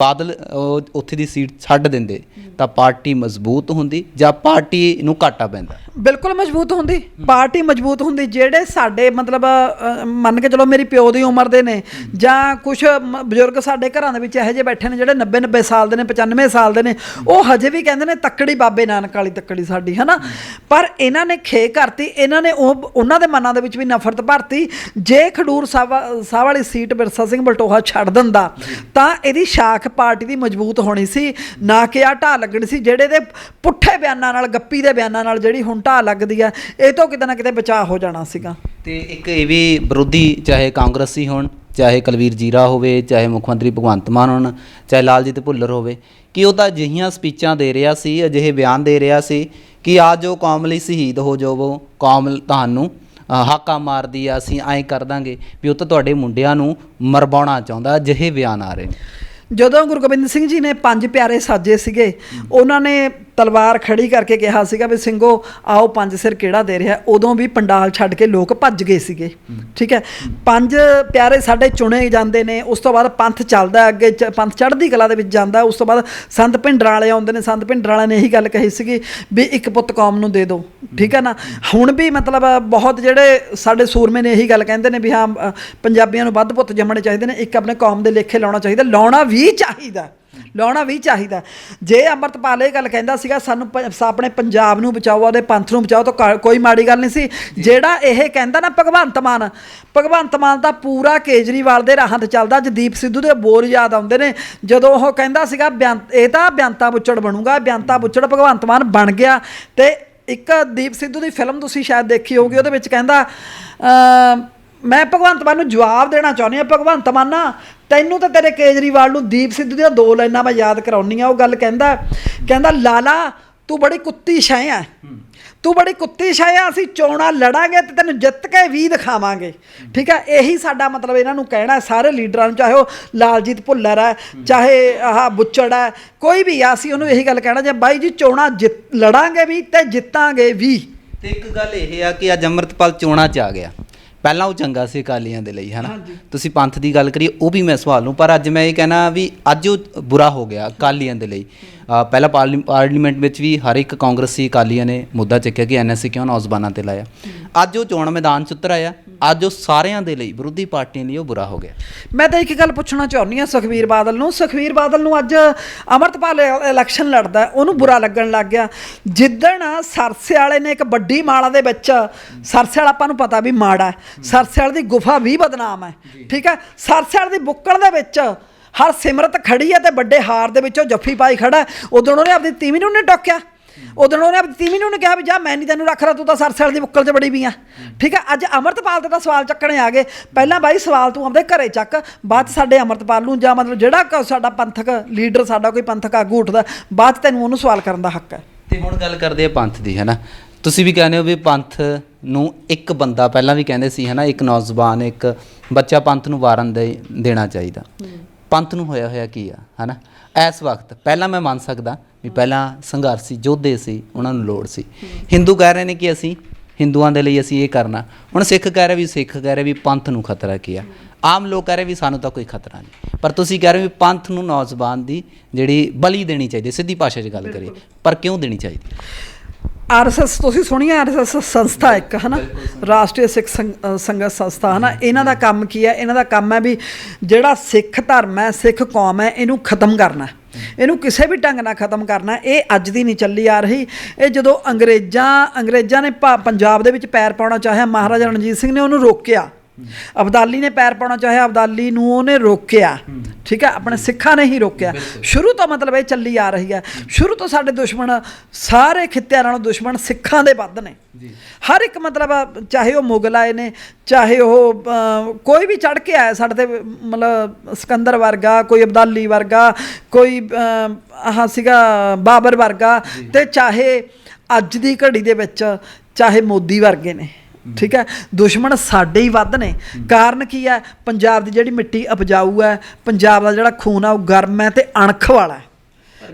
ਬਾਦਲ ਉਹ ਉੱਥੇ ਦੀ ਸੀਟ ਛੱਡ ਦਿੰਦੇ ਤਾਂ ਪਾਰਟੀ ਮਜ਼ਬੂਤ ਹੁੰਦੀ ਜਾਂ ਪਾਰਟੀ ਨੂੰ ਘਾਟਾ ਪੈਂਦਾ? ਬਿਲਕੁਲ ਮਜ਼ਬੂਤ ਹੁੰਦੀ। ਪਾਰਟੀ ਮਜ਼ਬੂਤ ਹੁੰਦੀ ਜਿਹੜੇ ਸਾਡੇ ਮਤਲਬ ਅ, ਮੰਨ ਕੇ ਚਲੋ ਮੇਰੀ ਪਿਓ ਦੀ ਉਮਰ ਦੇ ਨੇ ਜਾਂ ਕੁਝ ਬਜ਼ੁਰਗ ਸਾਡੇ ਘਰਾਂ ਦੇ ਵਿੱਚ ਇਹੋ ਜਿਹੇ ਬੈਠੇ ਨੇ ਜਿਹੜੇ 90 90 ਸਾਲ ਦੇ ਨੇ 95 ਸਾਲ ਦੇ ਨੇ ਉਹ ਹਜੇ ਵੀ ਕਹਿੰਦੇ ਨੇ ਤੱਕੜੀ ਬਾਬੇ ਨਾਨਕ ਵਾਲੀ ਤੱਕੜੀ ਸਾਡੀ ਹਨਾ? ਪਰ ਇਹਨਾਂ ਨੇ ਖੇ ਕਰਤੀ ਇਹਨਾਂ ਨੇ ਉਹ ਉਹਨਾਂ ਦੇ ਮਨਾਂ ਦੇ ਵਿੱਚ ਵੀ ਨਫ਼ਰਤ ਭਰਤੀ। ਜੇ ਖਡੂਰ ਸਾਹਿਬ ਸਾਹਿਬ ਵਾਲੀ ਸੀਟ ਬਿਰਸਾ ਸਿੰਘ ਬਲਟੋਹਾ ਛੱਡ ਦਿੰਦਾ ਤਾਂ ਇਹਦੀ ਸ਼ਾਖ ਪਾਰਟੀ ਦੀ ਮਜ਼ਬੂਤ ਹੋਣੀ ਸੀ, ਨਾ ਕਿ ਆ ਢਾਹ ਲੱਗਣੀ ਸੀ, ਜਿਹੜੇ ਦੇ ਪੁੱਠੇ ਬਿਆਨਾਂ ਨਾਲ, ਗੱਪੀ ਦੇ ਬਿਆਨਾਂ ਨਾਲ ਜਿਹੜੀ ਹੁਣ ਢਾਹ ਲੱਗਦੀ ਆ, ਇਹ ਤੋਂ ਕਿਤੇ ਨਾ ਕਿਤੇ ਬਚਾਅ ਹੋ ਜਾਣਾ ਸੀਗਾ। ਤੇ ਇੱਕ ਇਹ ਵੀ ਵਿਰੋਧੀ, ਚਾਹੇ ਕਾਂਗਰਸੀ ਹੋਣ, ਚਾਹੇ ਕਲਵੀਰ ਜੀਰਾ ਹੋਵੇ, ਚਾਹੇ ਮੁੱਖ ਮੰਤਰੀ ਭਗਵੰਤ ਮਾਨ ਹੋਣ, ਚਾਹੇ ਲਾਲਜੀਤ ਭੁੱਲਰ ਹੋਵੇ, ਕਿ ਉਹ ਤਾਂ ਅਜਿਹੀਆਂ ਸਪੀਚਾਂ ਦੇ ਰਿਹਾ ਸੀ, ਅਜਿਹੇ ਬਿਆਨ ਦੇ ਰਿਹਾ ਸੀ, ਕਿ ਆ ਜੋ ਕੌਮ ਲਈ ਸ਼ਹੀਦ ਹੋ ਜਾਵੋ, ਕੌਮ ਤੁਹਾਨੂੰ ਹਾਕਾ ਮਾਰਦੀ ਆ, ਅਸੀਂ ਐਂ ਕਰ ਦਾਂਗੇ, ਵੀ ਉਹ ਤਾਂ ਤੁਹਾਡੇ ਮੁੰਡਿਆਂ ਨੂੰ ਮਰਵਾਉਣਾ ਚਾਹੁੰਦਾ, ਅਜਿਹੇ ਬਿਆਨ ਆ ਰਹੇ ਜਦੋਂ ਗੁਰੂ ਗੋਬਿੰਦ ਸਿੰਘ ਜੀ ਨੇ ਪੰਜ ਪਿਆਰੇ ਸਾਜੇ ਸੀਗੇ ਉਹਨਾਂ ਨੇ ਤਲਵਾਰ ਖੜੀ ਕਰਕੇ ਕਿਹਾ ਸੀਗਾ ਵੀ ਸਿੰਘੋ, ਆਓ ਪੰਜ ਸਿਰ ਕਿਹੜਾ ਦੇ ਰਿਹਾ? ਉਦੋਂ ਵੀ ਪੰਡਾਲ ਛੱਡ ਕੇ ਲੋਕ ਭੱਜ ਗਏ ਸੀਗੇ। ਠੀਕ ਹੈ? ਪੰਜ ਪਿਆਰੇ ਸਾਡੇ ਚੁਣੇ ਜਾਂਦੇ ਨੇ, ਉਸ ਤੋਂ ਬਾਅਦ ਪੰਥ ਚੱਲਦਾ ਅੱਗੇ ਚ- ਪੰਥ ਚੜ੍ਹਦੀ ਕਲਾ ਦੇ ਵਿੱਚ ਜਾਂਦਾ ਉਸ ਤੋਂ ਬਾਅਦ ਸੰਤ ਭਿੰਡਰਾਂ ਵਾਲੇ ਆਉਂਦੇ ਨੇ, ਸੰਤ ਭਿੰਡਰਾਂ ਵਾਲਿਆਂ ਨੇ ਇਹੀ ਗੱਲ ਕਹੀ ਸੀਗੀ ਵੀ ਇੱਕ ਪੁੱਤ ਕੌਮ ਨੂੰ ਦੇ ਦਿਓ। ਠੀਕ ਹੈ ਨਾ? ਹੁਣ ਵੀ ਮਤਲਬ ਬਹੁਤ ਜਿਹੜੇ ਸਾਡੇ ਸੂਰਮੇ ਨੇ ਇਹੀ ਗੱਲ ਕਹਿੰਦੇ ਨੇ ਵੀ ਹਾਂ ਪੰਜਾਬੀਆਂ ਨੂੰ ਵੱਧ ਪੁੱਤ ਜੰਮਣੇ ਚਾਹੀਦੇ ਨੇ, ਇੱਕ ਆਪਣੇ ਕੌਮ ਦੇ ਲੇਖੇ ਲਾਉਣਾ ਚਾਹੀਦਾ, ਲਾਉਣਾ ਵੀ ਚਾਹੀਦਾ। ਲਾਉਣਾ ਵੀ ਚਾਹੀਦਾ। ਜੇ ਅੰਮ੍ਰਿਤਪਾਲ ਇਹ ਗੱਲ ਕਹਿੰਦਾ ਸੀਗਾ ਸਾਨੂੰ ਆਪਣੇ ਪੰਜਾਬ ਨੂੰ ਬਚਾਓ ਉਹਦੇ ਪੰਥ ਨੂੰ ਬਚਾਓ ਤਾਂ ਕੋਈ ਮਾੜੀ ਗੱਲ ਨਹੀਂ ਸੀ। ਜਿਹੜਾ ਇਹ ਕਹਿੰਦਾ ਨਾ ਭਗਵੰਤ ਮਾਨ ਭਗਵੰਤ ਮਾਨ ਦਾ ਪੂਰਾ ਕੇਜਰੀਵਾਲ ਦੇ ਰਾਹਾਂ ਤੇ ਚੱਲਦਾ। ਜਦੀਪ ਸਿੱਧੂ ਦੇ ਬੋਲ ਯਾਦ ਆਉਂਦੇ ਨੇ। ਜਦੋਂ ਉਹ ਕਹਿੰਦਾ ਸੀਗਾ ਇਹ ਤਾਂ ਬਿਆੰਤਾ ਬੁੱਚੜ ਬਣੂਗਾ ਬਿਆੰਤਾ ਬੁੱਚੜ ਭਗਵੰਤ ਮਾਨ ਬਣ ਗਿਆ। ਤੇ ਇੱਕ ਦੀਪ ਸਿੱਧੂ ਦੀ ਫਿਲਮ ਤੁਸੀਂ ਸ਼ਾਇਦ ਦੇਖੀ ਹੋਊਗੀ ਉਹਦੇ ਵਿੱਚ ਕਹਿੰਦਾ ਮੈਂ ਭਗਵੰਤ ਮਾਨ ਨੂੰ ਜਵਾਬ ਦੇਣਾ ਚਾਹੁੰਦੀ ਹਾਂ, ਭਗਵੰਤ ਮਾਨਾ ਤੈਨੂੰ ਤੇ ਤੇਰੇ ਕੇਜਰੀਵਾਲ ਨੂੰ ਦੀਪ ਸਿੱਧੂ ਦੀਆਂ ਦੋ ਲਾਈਨਾਂ ਮੈਂ ਯਾਦ ਕਰਾਉਣੀ ਆ ਉਹ ਗੱਲ ਕਹਿੰਦਾ ਕਹਿੰਦਾ, ਲਾਲਾ, ਤੂੰ ਬੜੀ ਕੁੱਤੀ ਸ਼ੈ ਆ। ਤੂੰ ਬੜੀ ਕੁੱਤੀ ਸ਼ੈ ਆ, ਅਸੀਂ ਚੋਣਾਂ ਲੜਾਂਗੇ ਤੇ ਤੈਨੂੰ ਜਿੱਤ ਕੇ ਵੀ ਦਿਖਾਵਾਂਗੇ। ਠੀਕ ਹੈ ਇਹੀ ਸਾਡਾ ਮਤਲਬ ਇਹਨਾਂ ਨੂੰ ਕਹਿਣਾ ਸਾਰੇ ਲੀਡਰਾਂ ਨੂੰ, ਚਾਹੇ ਉਹ ਲਾਲਜੀਤ ਭੁੱਲਰ ਹੈ, ਚਾਹੇ ਆਹ ਬੁੱਚੜ ਹੈ, ਕੋਈ ਵੀ ਆ, ਅਸੀਂ ਉਹਨੂੰ ਇਹੀ ਗੱਲ ਕਹਿਣਾ ਜੇ ਬਾਈ ਜੀ ਚੋਣਾਂ ਜਿੱਤ, ਲੜਾਂਗੇ ਵੀ ਤੇ ਜਿੱਤਾਂਗੇ ਵੀ। ਤੇ ਇੱਕ ਗੱਲ ਇਹ ਆ ਕਿ ਅੱਜ ਅੰਮ੍ਰਿਤਪਾਲ ਚੋਣਾਂ 'ਚ ਆ ਗਿਆ। ਪਹਿਲਾਂ ਉਹ ਚੰਗਾ ਸੀ ਅਕਾਲੀਆਂ ਦੇ ਲਈ ਹਨਾ? ਤੁਸੀਂ ਪੰਥ ਦੀ ਗੱਲ ਕਰੀ ਉਹ ਵੀ ਮੈਂ ਸਵਾਲ ਨੂੰ ਪਰ ਅੱਜ ਮੈਂ ਇਹ ਕਹਿਣਾ ਵੀ ਅੱਜ ਉਹ ਬੁਰਾ ਹੋ ਗਿਆ ਅਕਾਲੀਆਂ ਦੇ ਲਈ। ਪਹਿਲਾਂ ਪਾਰਲੀ- ਪਾਰਲੀਮੈਂਟ ਵਿੱਚ ਵੀ ਹਰ ਇੱਕ ਕਾਂਗਰਸੀ ਅਕਾਲੀਆਂ ਨੇ ਮੁੱਦਾ ਚੱਕਿਆ ਕਿ ਐਨਐਸਸੀ ਕਿਉਂ ਨੌਜਵਾਨਾਂ ਤੇ ਲਾਇਆ। ਅੱਜ ਉਹ ਚੋਣ ਮੈਦਾਨ 'ਚ ਉਤਰ ਆਇਆ। ਅੱਜ ਉਹ ਸਾਰਿਆਂ ਦੇ ਲਈ ਵਿਰੋਧੀ ਪਾਰਟੀਆਂ ਲਈ ਉਹ ਬੁਰਾ ਹੋ ਗਿਆ। ਮੈਂ ਤਾਂ ਇੱਕ ਗੱਲ ਪੁੱਛਣਾ ਚਾਹੁੰਦੀ ਹਾਂ ਸੁਖਵੀਰ ਬਾਦਲ ਨੂੰ। ਸੁਖਵੀਰ ਬਾਦਲ ਨੂੰ ਅੱਜ ਅਮਰਤਪਾਲ ਇਲੈਕਸ਼ਨ ਲੜਦਾ ਉਹਨੂੰ ਬੁਰਾ ਲੱਗਣ ਲੱਗ ਗਿਆ। ਜਿੱਦਣ ਸਰਸੇ ਵਾਲੇ ਨੇ ਇੱਕ ਵੱਡੀ ਮਾਲਾ ਦੇ ਵਿੱਚ ਸਰਸੇ ਵਾਲਾ ਆਪਾਂ ਨੂੰ ਪਤਾ ਵੀ ਮਾੜਾ ਸਰਸੇ ਵਾਲੇ ਦੀ ਗੁਫਾ ਵੀ ਬਦਨਾਮ ਹੈ। ਠੀਕ ਹੈ? ਸਰਸੇ ਵਾਲੇ ਦੀ ਬੁੱਕਲ ਦੇ ਵਿੱਚ ਹਰ ਸਿਮਰਤ ਖੜੀ ਹੈ ਤੇ ਵੱਡੇ ਹਾਰ ਦੇ ਵਿੱਚੋਂ ਜੱਫੀ ਪਾਈ ਖੜਾ। ਉਦੋਂ ਉਹਨੇ ਆਪਣੀ ਤੀਵੀਂ ਨੂੰ ਨਹੀਂ ਟੋਕਿਆ। ਉਦੋਂ ਉਹਨੇ ਆਪਣੀ ਤੀਵੀਂ ਨੂੰ ਕਿਹਾ ਵੀ ਜਾ, ਮੈਂ ਨਹੀਂ ਤੈਨੂੰ ਰੱਖ ਤੂੰ ਤਾਂ ਸਰਸੇ ਦੀ ਬੁੱਕਲ 'ਚ ਬੜੀ ਵੀ ਆ। ਠੀਕ ਹੈ ਅੱਜ ਅਮਰਤਪਾਲ ਤੇ ਤਾਂ ਸਵਾਲ ਚੱਕਣੇ ਆ ਗਏ। ਪਹਿਲਾਂ ਬਾਈ ਸਵਾਲ ਤੂੰ ਆਪਦੇ ਘਰੇ ਚੱਕ, ਬਾਅਦ 'ਚ ਸਾਡੇ ਅਮਰਤਪਾਲ ਨੂੰ ਜਾਂ ਮਤਲਬ ਜਿਹੜਾ ਸਾਡਾ ਪੰਥਕ ਲੀਡਰ, ਸਾਡਾ ਕੋਈ ਪੰਥਕ ਆਗੂ ਉੱਠਦਾ, ਬਾਅਦ 'ਚ ਤੈਨੂੰ ਉਹਨੂੰ ਸਵਾਲ ਕਰਨ ਦਾ ਹੱਕ ਹੈ। ਤੇ ਹੁਣ ਗੱਲ ਕਰਦੇ ਆ ਪੰਥ ਦੀ, ਹੈਨਾ? ਤੁਸੀਂ ਵੀ ਕਹਿੰਦੇ ਹੋ ਵੀ ਪੰਥ ਨੂੰ ਇੱਕ ਬੰਦਾ ਪਹਿਲਾਂ ਵੀ ਕਹਿੰਦੇ ਸੀ, ਹੈਨਾ? ਇੱਕ ਨੌਜਵਾਨ, ਇੱਕ ਬੱਚਾ ਪੰਥ ਨੂੰ ਵਾਰਨ ਦੇ, ਦੇਣਾ ਚਾਹੀਦਾ। ਪੰਥ ਨੂੰ ਹੋਇਆ ਹੋਇਆ ਕੀ ਆ, ਹੈਨਾ? ਇਸ ਵਕਤ ਪਹਿਲਾਂ ਮੈਂ ਮੰਨ ਸਕਦਾ ਵੀ ਪਹਿਲਾਂ ਸੰਘਰਸ਼ੀ ਯੋਧੇ ਸੀ, ਉਹਨਾਂ ਨੂੰ ਲੋੜ ਸੀ। ਹਿੰਦੂ ਕਹਿ ਰਹੇ ਨੇ ਕਿ ਅਸੀਂ ਹਿੰਦੂਆਂ ਦੇ ਲਈ ਅਸੀਂ ਇਹ ਕਰਨਾ। ਹੁਣ ਸਿੱਖ ਕਹਿ ਰਹੇ ਵੀ ਸਿੱਖ ਕਹਿ ਰਹੇ ਵੀ ਪੰਥ ਨੂੰ ਖਤਰਾ ਕੀ ਆ? ਆਮ ਲੋਕ ਕਹਿ ਰਹੇ ਵੀ ਸਾਨੂੰ ਤਾਂ ਕੋਈ ਖਤਰਾ ਨਹੀਂ। ਪਰ ਤੁਸੀਂ ਕਹਿ ਰਹੇ ਵੀ ਪੰਥ ਨੂੰ ਨੌਜਵਾਨ ਦੀ ਜਿਹੜੀ ਬਲੀ ਦੇਣੀ ਚਾਹੀਦੀ ਸਿੱਧੀ ਭਾਸ਼ਾ 'ਚ ਗੱਲ ਕਰੀਏ, ਪਰ ਕਿਉਂ ਦੇਣੀ ਚਾਹੀਦੀ ਆਰਐਸਐਸ ਤੁਸੀਂ ਸੁਣੀ ਆਰਐਸਐਸ ਸੰਸਥਾ ਇੱਕ ਹਨਾ? ਰਾਸ਼ਟਰੀ ਸਿੱਖ ਸੰਗਤ ਸੰਸਥਾ ਹਨਾ? ਇਹਨਾਂ ਦਾ ਕੰਮ ਕੀ ਹੈ? ਇਹਨਾਂ ਦਾ ਕੰਮ ਹੈ ਵੀ ਜਿਹੜਾ ਸਿੱਖ ਧਰਮ ਹੈ ਸਿੱਖ ਕੌਮ ਹੈ ਇਹਨੂੰ ਖਤਮ ਕਰਨਾ। ਇਹਨੂੰ ਕਿਸੇ ਵੀ ਢੰਗ ਨਾਲ ਖਤਮ ਕਰਨਾ। ਇਹ ਅੱਜ ਦੀ ਨਹੀਂ ਚੱਲੀ ਆ ਰਹੀ। ਇਹ ਜਦੋਂ ਅੰਗਰੇਜ਼ਾਂ ਅੰਗਰੇਜ਼ਾਂ ਨੇ ਪੰਜਾਬ ਦੇ ਵਿੱਚ ਪੈਰ ਪਾਉਣਾ ਚਾਹਿਆ ਮਹਾਰਾਜਾ ਰਣਜੀਤ ਸਿੰਘ ਨੇ ਉਹਨੂੰ ਰੋਕਿਆ। ਅਬਦਾਲੀ ਨੇ ਪੈਰ ਪਾਉਣਾ ਚਾਹਿਆ ਅਬਦਾਲੀ ਨੂੰ ਉਹਨੇ ਰੋਕਿਆ। ਠੀਕ ਹੈ? ਆਪਣੇ ਸਿੱਖਾਂ ਨੇ ਹੀ ਰੋਕਿਆ। ਸ਼ੁਰੂ ਤੋਂ ਮਤਲਬ ਇਹ ਚੱਲੀ ਆ ਰਹੀ ਹੈ। ਸ਼ੁਰੂ ਤੋਂ ਸਾਡੇ ਦੁਸ਼ਮਣ ਸਾਰੇ ਖਿੱਤਿਆਂ ਨਾਲੋਂ ਦੁਸ਼ਮਣ ਸਿੱਖਾਂ ਦੇ ਵੱਧ ਨੇ। ਹਰ ਇੱਕ ਮਤਲਬ ਚਾਹੇ ਉਹ ਮੁਗਲ ਆਏ ਨੇ ਚਾਹੇ ਉਹ ਕੋਈ ਵੀ ਚੜ ਕੇ ਆਇਆ ਸਾਡੇ ਤੇ ਮਤਲਬ ਸਿਕੰਦਰ ਵਰਗਾ ਕੋਈ ਅਬਦਾਲੀ ਵਰਗਾ ਕੋਈ ਆਹ ਸੀਗਾ ਬਾਬਰ ਵਰਗਾ ਤੇ ਚਾਹੇ ਅੱਜ ਦੀ ਘੜੀ ਦੇ ਵਿੱਚ ਚਾਹੇ ਮੋਦੀ ਵਰਗੇ ਨੇ। ਠੀਕ ਹੈ? ਦੁਸ਼ਮਣ ਸਾਡੇ ਹੀ ਵੱਧ ਨੇ। ਕਾਰਨ ਕੀ ਹੈ? ਪੰਜਾਬ ਦੀ ਜਿਹੜੀ ਮਿੱਟੀ ਉਪਜਾਊ ਹੈ, ਪੰਜਾਬ ਦਾ ਜਿਹੜਾ ਖੂਨ ਆ, ਉਹ ਗਰਮ ਹੈ ਤੇ ਅਣਖ ਵਾਲਾ ਹੈ।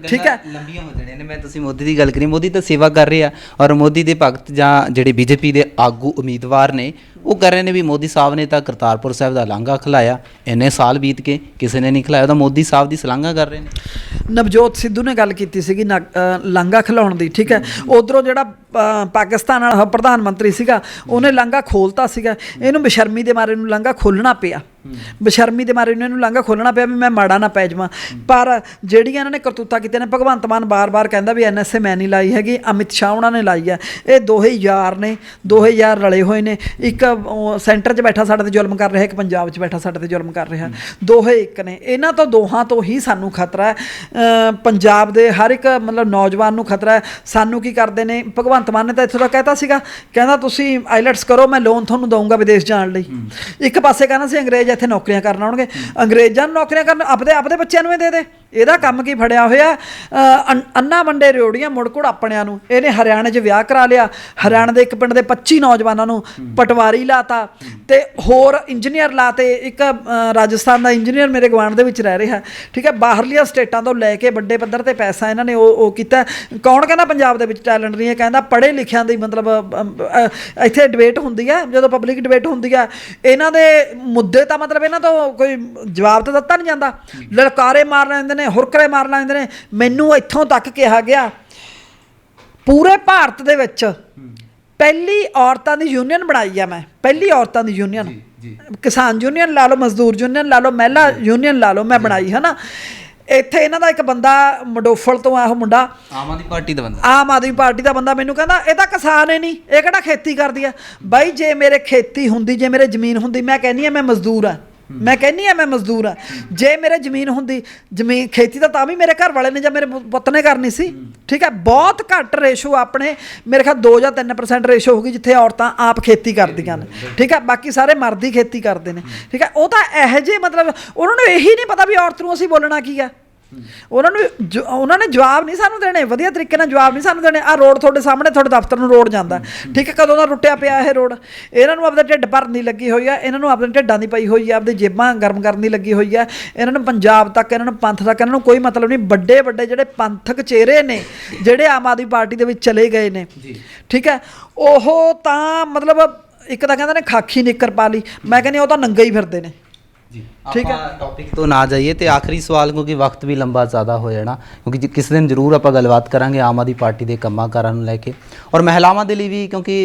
ਠੀਕ ਹੈ। ਲੰਬੀਆਂ ਹੋ ਜਾਣੀਆਂ ਨੇ। ਮੈਂ ਤੁਸੀਂ ਮੋਦੀ ਦੀ ਗੱਲ ਕਰੀ ਮੋਦੀ ਤਾਂ ਸੇਵਾ ਕਰ ਰਹੇ ਆ ਔਰ ਮੋਦੀ ਦੇ ਭਗਤ ਜਾਂ ਜਿਹੜੇ ਬੀਜੇਪੀ ਦੇ ਆਗੂ ਉਮੀਦਵਾਰ ਨੇ ਉਹ ਕਰ ਰਹੇ ਨੇ ਵੀ ਮੋਦੀ ਸਾਹਿਬ ਨੇ ਤਾਂ ਕਰਤਾਰਪੁਰ ਸਾਹਿਬ ਦਾ ਲਾਂਘਾ ਖਿਲਾਇਆ ਇੰਨੇ ਸਾਲ ਬੀਤ ਕੇ ਕਿਸੇ ਨੇ ਨਹੀਂ ਖਿਲਾਇਆ ਤਾਂ ਮੋਦੀ ਸਾਹਿਬ ਦੀ ਸ਼ਲਾਘਾ ਕਰ ਰਹੇ ਨੇ। ਨਵਜੋਤ ਸਿੱਧੂ ਨੇ ਗੱਲ ਕੀਤੀ ਸੀਗੀ ਲਾਂਘਾ ਖਿਲਾਉਣ ਦੀ ਠੀਕ ਹੈ। ਉਧਰੋਂ ਜਿਹੜਾ ਪਾਕਿਸਤਾਨ ਵਾਲਾ ਪ੍ਰਧਾਨ ਮੰਤਰੀ ਸੀਗਾ ਉਹਨੇ ਲਾਂਘਾ ਖੋਲਤਾ ਸੀਗਾ। ਇਹਨੂੰ ਬਸ਼ਰਮੀ ਦੇ ਮਾਰੇ ਨੂੰ ਲਾਂਘਾ ਖੋਲਣਾ ਪਿਆ। ਬਸ਼ਰਮੀ ਦੇ ਮਾਰੇ ਨੂੰ ਇਹਨੂੰ ਲਾਂਘਾ ਖੋਲਣਾ ਪਿਆ ਵੀ ਮੈਂ ਮਾੜਾ ਨਾ ਪੈ ਜਾਵਾਂ। ਪਰ ਜਿਹੜੀਆਂ ਇਹਨਾਂ ਨੇ ਕਰਤੂਤਾਂ ਕੀਤੀਆਂ ਨੇ ਭਗਵੰਤ ਮਾਨ ਬਾਰ-ਬਾਰ ਕਹਿੰਦਾ ਵੀ ਐਨਐਸਏ ਮੈਂ ਨਹੀਂ ਲਾਈ ਹੈਗੀ ਅਮਿਤ ਸ਼ਾਹ ਉਹਨਾਂ ਨੇ ਲਾਈ ਹੈ ਇਹ ਦੋਹੇ ਯਾਰ ਨੇ ਦੋਹੇ ਯਾਰ ਰਲੇ ਹੋਏ ਨੇ। ਇੱਕ ਸੈਂਟਰ 'ਚ ਬੈਠਾ ਸਾਡੇ ਤੇ ਜ਼ੁਲਮ ਕਰ ਰਿਹਾ ਇੱਕ ਪੰਜਾਬ 'ਚ ਬੈਠਾ ਸਾਡੇ ਤੇ ਜ਼ੁਲਮ ਕਰ ਰਿਹਾ। ਦੋਹੇ ਇੱਕ ਨੇ। ਇਹਨਾਂ ਤੋਂ ਦੋਹਾਂ ਤੋਂ ਹੀ ਸਾਨੂੰ ਖਤਰਾ ਹੈ। ਪੰਜਾਬ ਦੇ ਹਰ ਇੱਕ ਮਤਲਬ ਨੌਜਵਾਨ ਨੂੰ ਖਤਰਾ ਹੈ। ਸਾਨੂੰ ਕੀ ਕਰਦੇ ਨੇ? ਭਗਵੰਤ ਮਾਨ ਨੇ ਤਾਂ ਇੱਥੋਂ ਤੱਕ ਕਹਿਤਾ ਸੀਗਾ ਕਹਿੰਦਾ ਤੁਸੀਂ ਆਈਲੈਟਸ ਕਰੋ ਮੈਂ ਲੋਨ ਤੁਹਾਨੂੰ ਦਊਂਗਾ ਵਿਦੇਸ਼ ਜਾਣ ਲਈ। ਇੱਕ ਪਾਸੇ ਕਹਿੰਦਾ ਸੀ ਅੰਗਰੇਜ਼ ਇੱਥੇ ਨੌਕਰੀਆਂ ਕਰਨ ਆਉਣਗੇ। ਅੰਗਰੇਜ਼ਾਂ ਨੂੰ ਨੌਕਰੀਆਂ ਕਰਨ ਆਪਦੇ ਆਪਦੇ ਬੱਚਿਆਂ ਨੂੰ ਹੀ ਦੇ ਦੇ। ਇਹਦਾ ਕੰਮ ਕੀ ਫੜਿਆ ਹੋਇਆ? ਅੰਨਾ ਵੰਡੇ ਰਿਓੜੀਆਂ ਮੁੜਕੁੜ ਆਪਣਿਆਂ ਨੂੰ। ਇਹਨੇ ਹਰਿਆਣੇ 'ਚ ਵਿਆਹ ਕਰਾ ਲਿਆ। ਹਰਿਆਣੇ ਦੇ ਇੱਕ ਪਿੰਡ ਦੇ 25 ਨੌਜਵਾਨਾਂ ਨੂੰ ਪਟਵਾਰੀ ਲਾਤਾ। ਤੇ ਹੋਰ ਇੰਜੀਨੀਅਰ ਲਾਤੇ। ਇੱਕ ਰਾਜਸਥਾਨ ਦਾ ਇੰਜੀਨੀਅਰ ਮੇਰੇ ਗਵਾਂਢ ਦੇ ਵਿੱਚ ਰਹਿ ਰਿਹਾ। ਠੀਕ ਹੈ, ਬਾਹਰਲੀਆਂ ਸਟੇਟਾਂ ਤੋਂ ਲੈ ਕੇ ਵੱਡੇ ਪੱਧਰ ਤੇ ਪੈਸਾ ਇਹਨਾਂ ਨੇ ਉਹ ਉਹ ਕੀਤਾ। ਕੌਣ ਕਹਿੰਦਾ ਪੰਜਾਬ ਦੇ ਵਿੱਚ ਟੈਲੈਂਟ ਨਹੀਂ ਹੈ? ਕਹਿੰਦਾ ਪੜ੍ਹੇ ਲਿਖਿਆਂ ਦੀ ਮਤਲਬ ਇੱਥੇ ਡਿਬੇਟ ਹੁੰਦੀ ਹੈ। ਜਦੋਂ ਪਬਲਿਕ ਡਿਬੇਟ ਹੁੰਦੀ ਹੈ, ਇਹਨਾਂ ਦੇ ਮੁੱਦੇ ਤਾਂ ਮਤਲਬ ਇਹਨਾਂ ਤੋਂ ਕੋਈ ਜਵਾਬ ਤਾਂ ਦਿੱਤਾ ਨਹੀਂ ਜਾਂਦਾ। ਲਲਕਾਰੇ ਮਾਰ ਲੈਂਦੇ ਨੇ ਹੁਰਕਰੇ ਮਾਰ ਲੈਂਦੇ ਨੇ। ਮੈਨੂੰ ਇੱਥੋਂ ਤੱਕ ਕਿਹਾ ਗਿਆ ਪੂਰੇ ਭਾਰਤ ਦੇ ਵਿੱਚ ਪਹਿਲੀ ਔਰਤਾਂ ਦੀ ਯੂਨੀਅਨ ਬਣਾਈ ਆ ਮੈਂ। ਪਹਿਲੀ ਔਰਤਾਂ ਦੀ ਯੂਨੀਅਨ ਕਿਸਾਨ ਯੂਨੀਅਨ ਲਾ ਲਓ ਮਜ਼ਦੂਰ ਯੂਨੀਅਨ ਲਾ ਲਓ ਮਹਿਲਾ ਯੂਨੀਅਨ ਲਾ ਲਓ ਮੈਂ ਬਣਾਈ ਹੈ ਨਾ ਇੱਥੇ ਇਹਨਾਂ ਦਾ ਇੱਕ ਬੰਦਾ ਮਡੋਫਲ ਤੋਂ ਆ ਉਹ ਮੁੰਡਾ। ਆਮ ਆਦਮੀ ਪਾਰਟੀ ਦਾ ਬੰਦਾ। ਆਮ ਆਦਮੀ ਪਾਰਟੀ ਦਾ ਬੰਦਾ ਮੈਨੂੰ ਕਹਿੰਦਾ ਇਹ ਤਾਂ ਕਿਸਾਨ ਹੀ ਨਹੀਂ ਇਹ ਕਿਹੜਾ ਖੇਤੀ ਕਰਦੀ ਆ ਬਾਈ ਜੇ ਮੇਰੇ ਖੇਤੀ ਹੁੰਦੀ ਜੇ ਮੇਰੇ ਜ਼ਮੀਨ ਹੁੰਦੀ ਮੈਂ ਕਹਿੰਨੀ ਆ ਮੈਂ ਮਜ਼ਦੂਰ ਆ ਮੈਂ ਕਹਿੰਨੀ ਆ ਮੈਂ ਮਜ਼ਦੂਰ ਆ ਜੇ ਮੇਰੇ ਜ਼ਮੀਨ ਹੁੰਦੀ, ਜ਼ਮੀਨ ਖੇਤੀ ਤਾਂ ਤਾਂ ਵੀ ਮੇਰੇ ਘਰ ਵਾਲੇ ਨੇ ਜਾਂ ਮੇਰੇ ਪੁੱਤ ਨੇ ਕਰਨੀ ਸੀ। ਠੀਕ ਹੈ, ਬਹੁਤ ਘੱਟ ਰੇਸ਼ੋ ਆਪਣੇ, ਮੇਰੇ ਖਿਆਲ 2 ਜਾਂ 3% ਰੇਸ਼ੋ ਹੋਗੀ ਜਿੱਥੇ ਔਰਤਾਂ ਆਪ ਖੇਤੀ ਕਰਦੀਆਂ ਨੇ। ਠੀਕ ਹੈ, ਬਾਕੀ ਸਾਰੇ ਮਰਦ ਹੀ ਖੇਤੀ ਕਰਦੇ ਨੇ। ਠੀਕ ਹੈ, ਉਹ ਤਾਂ ਇਹੋ ਜਿਹੇ ਮਤਲਬ, ਉਹਨਾਂ ਨੂੰ ਇਹੀ ਨਹੀਂ ਪਤਾ ਵੀ ਔਰਤ ਨੂੰ ਅਸੀਂ ਬੋਲਣਾ ਕੀ ਆ ਉਹਨਾਂ ਨੂੰ ਉਹਨਾਂ ਨੇ ਜਵਾਬ ਨਹੀਂ ਸਾਨੂੰ ਦੇਣੇ ਵਧੀਆ ਤਰੀਕੇ ਨਾਲ ਜਵਾਬ ਨਹੀਂ ਸਾਨੂੰ ਦੇਣੇ। ਆ ਰੋਡ ਤੁਹਾਡੇ ਸਾਹਮਣੇ ਤੁਹਾਡੇ ਦਫ਼ਤਰ ਨੂੰ ਰੋਡ ਜਾਂਦਾ। ਠੀਕ ਹੈ ਕਦੋਂ ਦਾ ਰੁੱਟਿਆ ਪਿਆ ਇਹ ਰੋਡ ਇਹਨਾਂ ਨੂੰ ਆਪਦੇ ਢਿੱਡ ਭਰਨ ਦੀ ਲੱਗੀ ਹੋਈ ਆ ਇਹਨਾਂ ਨੂੰ ਆਪਣੇ ਢਿੱਡਾਂ ਦੀ ਪਈ ਹੋਈ ਆ ਆਪਦੇ ਜੇਬਾਂ ਗਰਮ ਕਰਨ ਦੀ ਲੱਗੀ ਹੋਈ ਆ। ਇਹਨਾਂ ਨੂੰ ਪੰਜਾਬ ਤੱਕ ਇਹਨਾਂ ਨੂੰ ਪੰਥ ਤੱਕ ਇਹਨਾਂ ਨੂੰ ਕੋਈ ਮਤਲਬ ਨਹੀਂ। ਵੱਡੇ ਵੱਡੇ ਜਿਹੜੇ ਪੰਥਕ ਚਿਹਰੇ ਨੇ ਜਿਹੜੇ ਆਮ ਆਦਮੀ ਪਾਰਟੀ ਦੇ ਵਿੱਚ ਚਲੇ ਗਏ ਨੇ। ਠੀਕ ਹੈ ਉਹ ਤਾਂ ਮਤਲਬ ਇੱਕ ਤਾਂ ਕਹਿੰਦੇ ਨੇ ਖਾਕੀ ਨਿੱਕਰ ਪਾ ਲਈ। ਮੈਂ ਕਹਿੰਦੀ ਉਹ ਤਾਂ ਨੰਗੇ ਹੀ ਫਿਰਦੇ ਨੇ। ਠੀਕ ਹੈ। ਟੌਪਿਕ ਤੋਂ ਨਾ ਜਾਈਏ ਤੇ ਆਖਰੀ ਸਵਾਲ ਕਿਉਂਕਿ ਵਕਤ ਵੀ ਲੰਬਾ ਜ਼ਿਆਦਾ ਹੋ ਜਾਣਾ ਕਿਉਂਕਿ ਕਿਸੇ ਦਿਨ ਜ਼ਰੂਰ ਆਪਾਂ ਗੱਲਬਾਤ ਕਰਾਂਗੇ ਆਮ ਆਦਮੀ ਪਾਰਟੀ ਦੇ ਕੰਮਾਂ ਕਾਰਾਂ ਨੂੰ ਲੈ ਕੇ। ਔਰ ਮਹਿਲਾਵਾਂ ਦੇ ਲਈ ਵੀ ਕਿਉਂਕਿ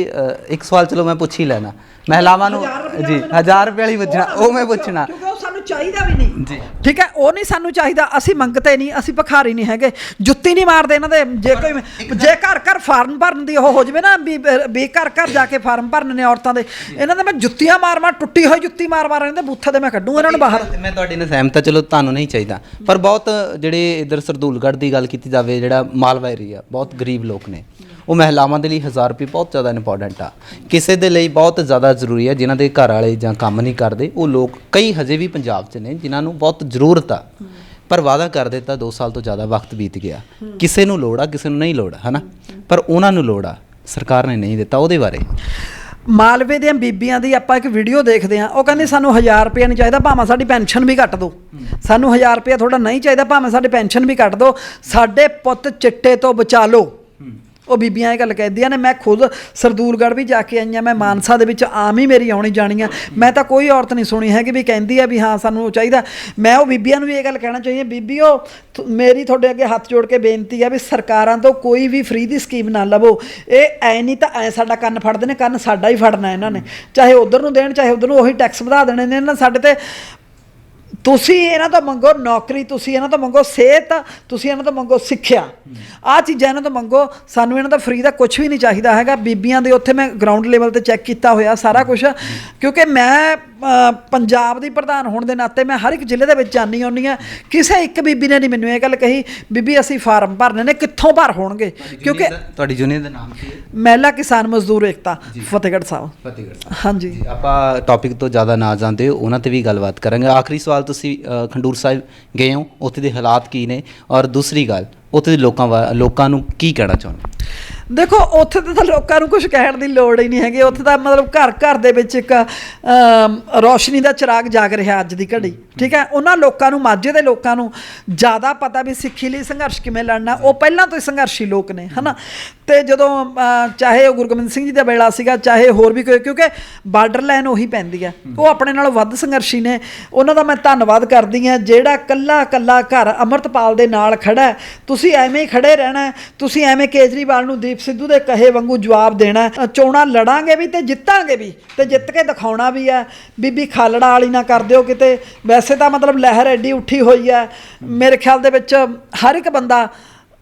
ਇੱਕ ਸਵਾਲ ਚਲੋ ਮੈਂ ਪੁੱਛ ਹੀ ਲੈਣਾ। ਮਹਿਲਾਵਾਂ ਨੂੰ ਜੀ 1000 ਰੁਪਏ ਵਾਲੀ ਵੱਜਣਾ ਉਹ ਮੈਂ ਪੁੱਛਣਾ। ਸਾਨੂੰ ਚਾਹੀਦਾ ਵੀ ਨਹੀਂ। ਜੀ। ਠੀਕ ਹੈ ਉਹ ਨਹੀਂ ਸਾਨੂੰ ਚਾਹੀਦਾ ਅਸੀਂ ਮੰਗਤੇ ਨਹੀਂ ਅਸੀਂ ਭਖਾਰੀ ਨਹੀਂ ਹੈਗੇ। ਜੁੱਤੀ ਨਹੀਂ ਮਾਰਦੇ ਇਹਨਾਂ ਦੇ ਜੇ ਕੋਈ ਜੇ ਘਰ ਘਰ ਫਾਰਮ ਭਰਨ ਦੀ ਉਹ ਹੋ ਜਵੇ ਨਾ ਵੀ ਵੀ ਘਰ ਘਰ ਜਾ ਕੇ ਫਾਰਮ ਭਰਨ ਨੇ ਔਰਤਾਂ ਦੇ। ਇਹਨਾਂ ਦੇ ਮੈਂ ਜੁੱਤੀਆਂ ਮਾਰ ਮਾਰ ਟੁੱਟੀ ਹੋਈ ਜੁੱਤੀ ਮਾਰ ਮਾਰ ਇਹਨਾਂ ਦੇ ਬੂਥੇ ਤੇ ਮੈਂ ਕੱਢੂ ਇਹਨਾਂ ਨੂੰ ਬਾਹਰ। ਮੈਂ ਤੁਹਾਡੇ ਨਾਲ ਸਹਿਮਤ ਹਾਂ ਚਲੋ ਤੁਹਾਨੂੰ ਨਹੀਂ ਚਾਹੀਦਾ। ਪਰ ਬਹੁਤ ਜਿਹੜੇ ਇਧਰ ਸਰਦੂਲਗੜ੍ਹ ਦੀ ਗੱਲ ਕੀਤੀ ਜਾਵੇ ਜਿਹੜਾ ਮਾਲਵਾ ਏਰੀਆ ਬਹੁਤ ਗਰੀਬ ਲੋਕ ਨੇ। ਉਹ ਮਹਿਲਾਵਾਂ ਦੇ ਲਈ 1000 ਰੁਪਏ ਬਹੁਤ ਜ਼ਿਆਦਾ ਇੰਪੋਰਟੈਂਟ ਆ। ਕਿਸੇ ਦੇ ਲਈ ਬਹੁਤ ਜ਼ਿਆਦਾ ਜ਼ਰੂਰੀ ਆ, ਜਿਨ੍ਹਾਂ ਦੇ ਘਰ ਵਾਲੇ ਜਾਂ ਕੰਮ ਨਹੀਂ ਕਰਦੇ, ਉਹ ਲੋਕ ਕਈ ਹਜੇ ਵੀ ਪੰਜਾਬ 'ਚ ਨੇ, ਜਿਨ੍ਹਾਂ ਨੂੰ ਬਹੁਤ ਜ਼ਰੂਰਤ ਆ। ਪਰ ਵਾਅਦਾ ਕਰ ਦਿੱਤਾ 2 ਸਾਲ ਤੋਂ ਜ਼ਿਆਦਾ ਵਕਤ ਬੀਤ ਗਿਆ। ਕਿਸੇ ਨੂੰ ਲੋੜ ਆ, ਕਿਸੇ ਨੂੰ ਨਹੀਂ ਲੋੜ, ਹਨਾ? ਪਰ ਉਹਨਾਂ ਨੂੰ ਲੋੜ ਆ। ਸਰਕਾਰ ਨੇ ਨਹੀਂ ਦਿੱਤਾ ਉਹਦੇ ਬਾਰੇ। ਮਾਲਵੇ ਦੀਆਂ ਬੀਬੀਆਂ ਦੀ ਆਪਾਂ ਇੱਕ ਵੀਡੀਓ ਦੇਖਦੇ ਆ ਉਹ ਕਹਿੰਦੇ ਸਾਨੂੰ 1000 ਰੁਪਏ ਨਹੀਂ ਚਾਹੀਦਾ, ਭਾਵੇਂ ਸਾਡੀ ਪੈਨਸ਼ਨ ਵੀ ਕੱਟ ਦਿਓ ਸਾਨੂੰ 1000 ਰੁਪਏ ਤੁਹਾਡਾ ਨਹੀਂ ਚਾਹੀਦਾ, ਭਾਵੇਂ ਸਾਡੀ ਪੈਨਸ਼ਨ ਵੀ ਕੱਟ ਦਿਓ ਸਾਡੇ ਪੁੱਤ ਚਿੱਟੇ ਤੋਂ ਬਚਾ ਲਓ। ਉਹ ਬੀਬੀਆਂ ਇਹ ਗੱਲ ਕਹਿੰਦੀਆਂ ਨੇ, ਮੈਂ ਖੁਦ ਸਰਦੂਲਗੜ੍ਹ ਵੀ ਜਾ ਕੇ ਆਈ ਹਾਂ, ਮੈਂ ਮਾਨਸਾ ਦੇ ਵਿੱਚ ਆਮ ਹੀ ਮੇਰੀ ਆਉਣੀ ਜਾਣੀ ਆ। ਮੈਂ ਤਾਂ ਕੋਈ ਔਰਤ ਨਹੀਂ ਸੁਣੀ ਹੈਗੀ ਵੀ ਕਹਿੰਦੀ ਆ ਵੀ ਹਾਂ, ਸਾਨੂੰ ਉਹ ਚਾਹੀਦਾ। ਮੈਂ ਉਹ ਬੀਬੀਆਂ ਨੂੰ ਵੀ ਇਹ ਗੱਲ ਕਹਿਣਾ ਚਾਹੀਦੀ ਬੀਬੀਓ ਤੁ- ਮੇਰੀ ਤੁਹਾਡੇ ਅੱਗੇ ਹੱਥ ਜੋੜ ਕੇ ਬੇਨਤੀ ਆ ਵੀ ਸਰਕਾਰਾਂ ਤੋਂ ਕੋਈ ਵੀ ਫ੍ਰੀ ਦੀ ਸਕੀਮ ਨਾ ਲਵੋ। ਇਹ ਐ ਨਹੀਂ ਤਾਂ ਐ ਸਾਡਾ ਕੰਨ ਫੜਦੇ ਨੇ, ਕੰਨ ਸਾਡਾ ਹੀ ਫੜਨਾ ਇਹਨਾਂ ਨੇ। ਚਾਹੇ ਉਧਰ ਨੂੰ ਦੇਣ, ਚਾਹੇ ਉਧਰ ਨੂੰ ਉਹੀ ਟੈਕਸ ਵਧਾ ਦੇਣੇ ਨੇ, ਇਹਨਾਂ ਸਾਡੇ ਤੇ ਤੁਸੀਂ ਇਹਨਾਂ ਤੋਂ ਮੰਗੋ ਨੌਕਰੀ ਤੁਸੀਂ ਇਹਨਾਂ ਤੋਂ ਮੰਗੋ ਸਿਹਤ ਤੁਸੀਂ ਇਹਨਾਂ ਤੋਂ ਮੰਗੋ ਸਿੱਖਿਆ। ਆਹ ਚੀਜ਼ਾਂ ਇਹਨਾਂ ਤੋਂ ਮੰਗੋ ਸਾਨੂੰ ਇਹਨਾਂ ਦਾ ਫ੍ਰੀ ਦਾ ਕੁਝ ਵੀ ਨਹੀਂ ਚਾਹੀਦਾ ਹੈਗਾ। ਬੀਬੀਆਂ ਦੇ ਉੱਥੇ ਮੈਂ ਗਰਾਊਂਡ ਲੈਵਲ ਤੇ ਚੈੱਕ ਕੀਤਾ ਹੋਇਆ ਸਾਰਾ ਕੁਝ ਕਿਉਂਕਿ ਮੈਂ ਪੰਜਾਬ ਦੀ ਪ੍ਰਧਾਨ ਹੋਣ ਦੇ ਨਾਤੇ ਮੈਂ ਹਰ ਇੱਕ ਜ਼ਿਲ੍ਹੇ ਦੇ ਵਿੱਚ ਜਾਣੀ ਆਉਂਦੀ ਆ ਕਿਸੇ ਇੱਕ ਬੀਬੀ ਨੇ ਨਹੀਂ ਮੈਨੂੰ ਇਹ ਗੱਲ ਕਹੀ ਬੀਬੀ ਅਸੀਂ ਫਾਰਮ ਭਰਨੇ ਨੇ ਕਿੱਥੋਂ ਭਰ ਹੋਣਗੇ? ਕਿਉਂਕਿ ਤੁਹਾਡੀ ਯੂਨੀਅਨ ਦਾ ਨਾਮ ਕੀ ਹੈ? ਮਹਿਲਾ ਕਿਸਾਨ ਮਜ਼ਦੂਰ ਏਕਤਾ ਫਤਿਹਗੜ੍ਹ ਸਾਹਿਬ। ਫਤਿਹਗੜ੍ਹ ਹਾਂਜੀ। ਆਪਾਂ ਟੌਪਿਕ ਤੋਂ ਜ਼ਿਆਦਾ ਨਾ ਜਾਂਦੇ ਉਹਨਾਂ ਤੇ ਵੀ ਗੱਲਬਾਤ ਕਰਾਂਗੇ। ਆਖਰੀ ਸਵਾਲ ਤੁਸੀਂ ਖੰਡੂਰ ਸਾਹਿਬ ਗਏ ਹੋ, ਉੱਥੇ ਦੇ ਹਾਲਾਤ ਕੀ ਨੇ? ਔਰ ਦੂਸਰੀ ਗੱਲ, ਉੱਥੇ ਦੇ ਲੋਕਾਂ ਵਾ- ਲੋਕਾਂ ਨੂੰ ਕੀ ਕਹਿਣਾ ਚਾਹੁੰਦੇ? ਦੇਖੋ, ਉੱਥੇ ਤਾਂ ਲੋਕਾਂ ਨੂੰ ਕੁਝ ਕਹਿਣ ਦੀ ਲੋੜ ਹੀ ਨਹੀਂ ਹੈਗੀ। ਉੱਥੇ ਤਾਂ ਮਤਲਬ ਘਰ ਘਰ ਦੇ ਵਿੱਚ ਇੱਕ ਰੋਸ਼ਨੀ ਦਾ ਚਿਰਾਗ ਜਾਗ ਰਿਹਾ ਅੱਜ ਦੀ ਘੜੀ, ਠੀਕ ਹੈ? ਉਹਨਾਂ ਲੋਕਾਂ ਨੂੰ, ਮਾਝੇ ਦੇ ਲੋਕਾਂ ਨੂੰ ਜ਼ਿਆਦਾ ਪਤਾ ਵੀ ਸਿੱਖੀ ਲਈ ਸੰਘਰਸ਼ ਕਿਵੇਂ ਲੜਨਾ। ਉਹ ਪਹਿਲਾਂ ਤੋਂ ਹੀ ਸੰਘਰਸ਼ੀ ਲੋਕ ਨੇ, ਹਨਾ? ਤੇ ਜਦੋਂ ਚਾਹੇ ਉਹ ਗੁਰੂ ਗੋਬਿੰਦ ਸਿੰਘ ਜੀ ਦਾ ਵੇਲਾ ਸੀਗਾ, ਚਾਹੇ ਹੋਰ ਵੀ ਕੋਈ, ਕਿਉਂਕਿ ਬਾਰਡਰ ਲਾਈਨ ਉਹੀ ਪੈਂਦੀ ਹੈ। ਉਹ ਆਪਣੇ ਨਾਲ ਵੱਧ ਸੰਘਰਸ਼ੀ ਨੇ। ਉਹਨਾਂ ਦਾ ਮੈਂ ਧੰਨਵਾਦ ਕਰਦੀ ਹਾਂ। ਜਿਹੜਾ ਕੱਲਾ ਕੱਲਾ ਘਰ ਅਮਰਤਪਾਲ ਦੇ ਨਾਲ ਖੜਾ ਤੁਸੀਂ ਐਵੇਂ ਹੀ ਖੜੇ ਰਹਿਣਾ ਤੁਸੀਂ ਐਵੇਂ ਕੇਜਰੀਵਾਲ ਨੂੰ ਦੀਪ ਸਿੱਧੂ ਦੇ ਕਹੇ ਵਾਂਗੂ ਜਵਾਬ ਦੇਣਾ ਹੈ। ਚੋਣਾਂ ਲੜਾਂਗੇ ਵੀ ਤੇ ਜਿੱਤਾਂਗੇ ਵੀ ਤੇ ਜਿੱਤ ਕੇ ਦਿਖਾਉਣਾ ਵੀ ਹੈ। ਬੀਬੀ ਖਾਲੜਾ ਵਾਲੀ ਨਾ ਕਰ ਦਿਓ ਕਿਤੇ। ਵੈਸੇ ਤਾਂ ਮਤਲਬ ਲਹਿਰ ਐਡੀ ਉੱਠੀ ਹੋਈ ਹੈ। ਮੇਰੇ ਖਿਆਲ ਦੇ ਵਿੱਚ ਹਰ ਇੱਕ ਬੰਦਾ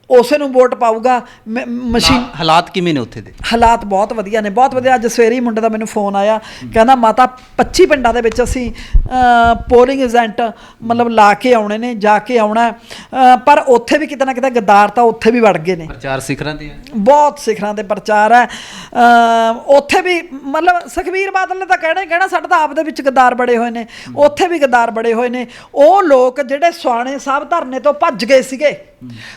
ਉਸੇ ਨੂੰ ਵੋਟ ਪਾਊਗਾ। ਮਸ਼ੀਨ ਹਾਲਾਤ ਕਿਵੇਂ ਨੇ ਉੱਥੇ ਦੇ? ਹਾਲਾਤ ਬਹੁਤ ਵਧੀਆ ਨੇ ਬਹੁਤ ਵਧੀਆ। ਅੱਜ ਸਵੇਰੇ ਹੀ ਮੁੰਡੇ ਦਾ ਮੈਨੂੰ ਫੋਨ ਆਇਆ। ਕਹਿੰਦਾ ਮਾਤਾ 25 ਪਿੰਡਾਂ ਦੇ ਵਿੱਚ ਅਸੀਂ ਪੋਲਿੰਗ ਏਜੰਟ ਮਤਲਬ ਲਾ ਕੇ ਆਉਣੇ ਨੇ ਜਾ ਕੇ ਆਉਣਾ ਪਰ ਉੱਥੇ ਵੀ ਕਿਤੇ ਨਾ ਕਿਤੇ ਗਦਾਰ ਤਾਂ ਉੱਥੇ ਵੀ ਵੜ ਗਏ ਨੇ। ਪ੍ਰਚਾਰ ਸਿਖਰਾਂ ਹੈ ਬਹੁਤ ਸਿਖਰਾਂ ਦੇ ਪ੍ਰਚਾਰ ਹੈ। ਉੱਥੇ ਵੀ ਮਤਲਬ ਸੁਖਬੀਰ ਬਾਦਲ ਨੇ ਤਾਂ ਕਹਿਣਾ ਹੀ ਕਹਿਣਾ ਸਾਡੇ ਤਾਂ ਆਪ ਦੇ ਵਿੱਚ ਗਦਾਰ ਬੜੇ ਹੋਏ ਨੇ। ਉੱਥੇ ਵੀ ਗਦਾਰ ਬੜੇ ਹੋਏ ਨੇ। ਉਹ ਲੋਕ ਜਿਹੜੇ ਸੁਆਣੇ ਸਾਹਿਬ ਧਰਨੇ ਤੋਂ ਭੱਜ ਗਏ ਸੀਗੇ।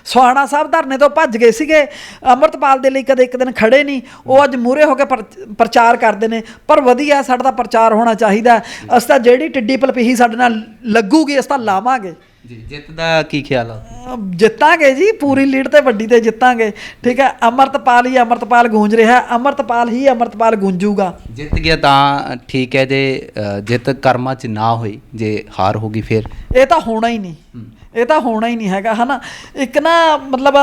ਸੁਆਣਾ ਸਾਹਿਬ ਧਰਨੇ ਤੋਂ ਭੱਜ ਗਏ ਸੀਗੇ। ਅੰਮ੍ਰਿਤਪਾਲ ਦੇ ਲਈ ਕਦੇ ਇੱਕ ਦਿਨ ਖੜੇ ਨਹੀਂ। ਉਹ ਅੱਜ ਮੂਰੇ ਹੋ ਕੇ ਪਰ- ਪ੍ਰਚਾਰ ਕਰਦੇ ਨੇ। ਪਰ ਵਧੀਆ ਸਾਡਾ ਤਾਂ ਪ੍ਰਚਾਰ ਹੋਣਾ ਚਾਹੀਦਾ। ਅਸੀਂ ਤਾਂ ਜਿਹੜੀ ਟਿੱਡੀ ਪਲਪੀਹੀ ਸਾਡੇ ਨਾਲ ਲੱਗੂਗੀ ਅਸੀਂ ਤਾਂ ਲਾਵਾਂਗੇ। ਜੀ ਜਿੱਤ ਦਾ ਕੀ ਖਿਆਲ ਆ? ਜਿੱਤਾਂਗੇ ਜੀ ਪੂਰੀ ਲੀਡ ਤੇ ਵੱਡੀ ਤੇ ਜਿੱਤਾਂਗੇ। ਠੀਕ ਹੈ ਅਮਰਤਪਾਲ ਹੀ ਅਮਰਤਪਾਲ ਗੂੰਜ ਰਿਹਾ ਅਮਰਤਪਾਲ ਹੀ ਅਮਰਤਪਾਲ ਗੂੰਜੂਗਾ। ਜਿੱਤ ਗਿਆ ਤਾਂ ਠੀਕ ਹੈ ਜੇ ਜਿੱਤ ਕਰਮਾਂ 'ਚ ਨਾ ਹੋਈ ਜੇ ਹਾਰ ਹੋ ਗਈ ਫਿਰ? ਇਹ ਤਾਂ ਹੋਣਾ ਹੀ ਨਹੀਂ। ਇਹ ਤਾਂ ਹੋਣਾ ਹੀ ਨਹੀਂ ਹੈਗਾ ਹਨਾ? ਇੱਕ ਨਾ ਮਤਲਬ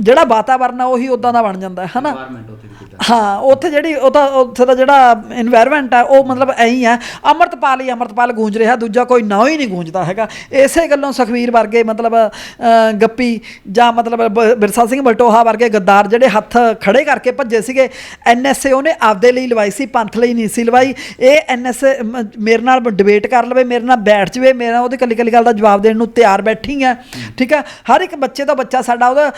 ਜਿਹੜਾ ਵਾਤਾਵਰਨ ਆ ਉਹੀ ਉਦਾਂ ਦਾ ਬਣ ਜਾਂਦਾ ਹੈ ਹਨਾ? ਹਾਂ ਉੱਥੇ ਜਿਹੜੀ ਉਹ ਤਾਂ ਉੱਥੇ ਦਾ ਜਿਹੜਾ এনवायरमेंट ਆ ਉਹ ਮਤਲਬ ਐਂ ਹੀ ਆ। ਅਮਰਤਪਾਲ ਹੀ ਅਮਰਤਪਾਲ ਗੂੰਜ ਰਿਹਾ ਦੂਜਾ ਕੋਈ ਨਾ ਹੀ ਨਹੀਂ ਗੂੰਜਦਾ ਹੈਗਾ। ਇਸੇ ਗੱਲੋਂ ਸੁਖਵੀਰ ਵਰਗੇ ਮਤਲਬ ਗੱਪੀ ਜਾਂ ਮਤਲਬ ਬਿਰਸਾ ਸਿੰਘ ਬਲਟੋਹਾ ਵਰਗੇ ਗੱਦਾਰ ਜਿਹੜੇ ਹੱਥ ਖੜੇ ਕਰਕੇ ਭੱਜੇ ਸੀਗੇ ਐਨਐਸਏ ਉਹਨੇ ਆਪਦੇ ਲਈ ਲਵਾਈ ਸੀ ਪੰਥ ਲਈ ਨਹੀਂ ਸੀ ਲਵਾਈ। ਇਹ ਐਨਐਸਏ ਮੇਰੇ ਨਾਲ ਡਿਬੇਟ ਕਰ ਲਵੇ ਮੇਰੇ ਨਾਲ ਬੈਠ ਜਵੇ ਮੇਰਾ ਉਹਦੇ ਕੱਲੀ ਕੱਲੀ ਗੱਲ ਦਾ ਜਵਾਬ ਦੇਣ ਨੂੰ ਤਿਆਰ ਬੈਠੀ ਆ। ਠੀਕ ਆ? ਹਰ ਇੱਕ ਬੱਚੇ ਦਾ ਬੱਚਾ ਸਾਡਾ ਉਹਦਾ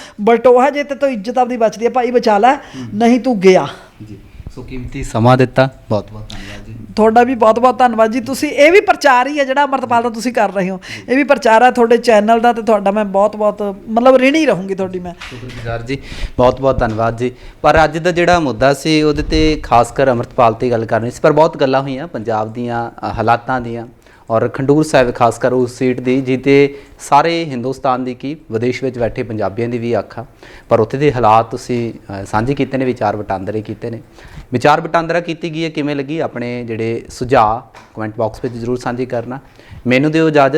ਬਲਟੋਹਾ ਜੇ ਤੇ ਤੋਂ ਇੱਜ਼ਤ ਆਪਦੀ ਬਚਦੀ ਹੈ ਭਾਈ ਬਚਾ ਲੈ ਨਹੀਂ ਤੂੰ ਗਿਆ। ਜੀ ਸੋ ਕੀਮਤੀ ਸਮਾਂ ਦਿੱਤਾ। ਬਹੁਤ ਬਹੁਤ ਧੰਨਵਾਦ ਜੀ। ਤੁਹਾਡਾ ਵੀ ਬਹੁਤ ਬਹੁਤ ਧੰਨਵਾਦ ਜੀ। ਤੁਸੀਂ ਇਹ ਵੀ ਪ੍ਰਚਾਰ ਹੀ ਹੈ ਜਿਹੜਾ ਅਮਰਤਪਾਲ ਦਾ ਤੁਸੀਂ ਕਰ ਰਹੇ ਹੋ। ਇਹ ਵੀ ਪ੍ਰਚਾਰ ਹੈ ਤੁਹਾਡੇ ਚੈਨਲ ਦਾ ਤੇ ਤੁਹਾਡਾ ਮੈਂ ਬਹੁਤ ਬਹੁਤ ਮਤਲਬ ਰਿਣੀ ਰਹੂੰਗੀ ਤੁਹਾਡੀ ਮੈਂ। ਸ਼ੁਕਰਗੁਜ਼ਾਰ ਜੀ ਬਹੁਤ ਬਹੁਤ ਧੰਨਵਾਦ ਜੀ। ਪਰ ਅੱਜ ਦਾ ਜਿਹੜਾ ਮੁੱਦਾ ਸੀ ਉਹਦੇ ਤੇ ਖਾਸ ਕਰ ਅਮਰਤਪਾਲ ਤੇ ਗੱਲ ਕਰਨੀ ਸੀ। ਪਰ ਬਹੁਤ ਗੱਲਾਂ ਹੋਈਆਂ ਪੰਜਾਬ ਦੀਆਂ ਹਾਲਾਤਾਂ ਦੀਆਂ। ਔਰ ਖੰਡੂਰ ਸਾਹਿਬ ਖਾਸ ਕਰ ਉਸ ਸੀਟ ਦੀ ਜਿੱਤੇ ਸਾਰੇ ਹਿੰਦੁਸਤਾਨ ਦੀ ਕੀ, ਵਿਦੇਸ਼ ਵਿੱਚ ਬੈਠੇ ਪੰਜਾਬੀਆਂ ਦੀ ਵੀ ਆਖਾ ਪਰ ਉੱਥੇ ਦੇ ਹਾਲਾਤ ਤੁਸੀਂ ਸਾਂਝੇ ਕੀਤੇ ਨੇ, ਵਿਚਾਰ ਵਟਾਂਦਰੇ ਕੀਤੇ ਨੇ। ਵਿਚਾਰ ਵਟਾਂਦਰਾ ਕੀਤੀ ਗਈ ਹੈ, ਕਿਵੇਂ ਲੱਗੀ? ਆਪਣੇ ਜਿਹੜੇ ਸੁਝਾਅ ਕਮੈਂਟ ਬਾਕਸ ਵਿੱਚ ਜ਼ਰੂਰ ਸਾਂਝੇ ਕਰਨਾ। ਮੈਨੂੰ ਦਿਓ ਇਜਾਜ਼ਤ।